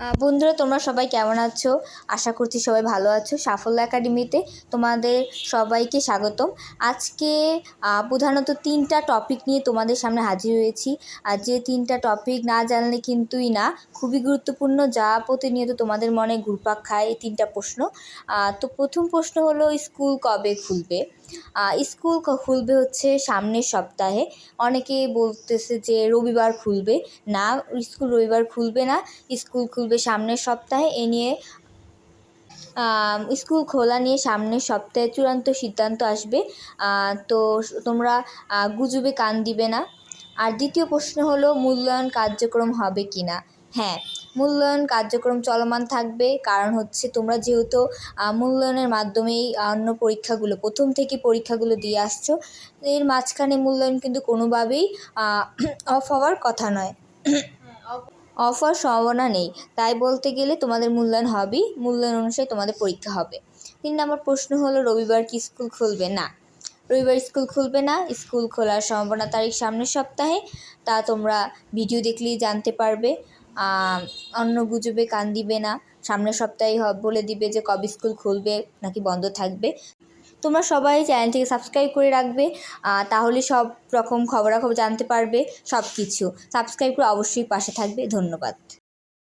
বন্ধুরা, তোমরা সবাই কেমন আছো? আশা করছি সবাই ভালো আছো। সাফল্য একাডেমিতে তোমাদের সবাইকে স্বাগতম। আজকে প্রধানত তিনটা টপিক নিয়ে তোমাদের সামনে হাজির হয়েছি। আর যে তিনটা টপিক না জানলে কিন্তুই না, খুবই গুরুত্বপূর্ণ, যা প্রতিনিয়ত তোমাদের মনে ঘুরপাক খায় এই তিনটা প্রশ্ন। তো প্রথম প্রশ্ন হলো, স্কুল কবে খুলবে? স্কুল খুলবে হচ্ছে সামনের সপ্তাহে। অনেকে বলতেছে যে রবিবার খুলবে। না, স্কুল রবিবার খুলবে না। স্কুল খুলবে সামনের সপ্তাহে। এ নিয়ে স্কুল খোলা নিয়ে সামনের সপ্তাহে চূড়ান্ত সিদ্ধান্ত আসবে। তো তোমরা গুজবে কান দিবে না। আর দ্বিতীয় প্রশ্ন হলো, মূল্যায়ন কার্যক্রম হবে কি না হ্যাঁ মূল্যায়ন কার্যক্রম চলমান থাকবে। কারণ হচ্ছে তোমরা যেহেতু মূল্যায়নের মাধ্যমেই অন্য পরীক্ষাগুলো, প্রথম থেকে পরীক্ষাগুলো দিয়ে আসছো, এর মাঝখানে মূল্যায়ন কিন্তু কোনোভাবেই অফ হওয়ার কথা নয়। অফ হওয়ার সম্ভাবনা নেই। তাই বলতে গেলে তোমাদের মূল্যায়ন হবেই, মূল্যায়ন অনুসারে তোমাদের পরীক্ষা হবে। তিন নম্বর প্রশ্ন হলো, রবিবার কি স্কুল খুলবে? না। রবিবার স্কুল খুলবে না। স্কুল খোলার সম্ভাবনা তারিখ সামনের সপ্তাহে। তা তোমরা ভিডিও দেখলেই জানতে পারবে। অন্য গুজবে, কান দিবে না, সামনের সপ্তাহে বলে দিবে যে কবে স্কুল খুলবে, নাকি বন্ধ থাকবে। তোমরা সবাই চ্যানেলটিকে সাবস্ক্রাইব করে রাখবে তাহলে সব রকম খবরাখবর জানতে পারবে সব কিছু সাবস্ক্রাইব করে অবশ্যই পাশে থাকবে। ধন্যবাদ।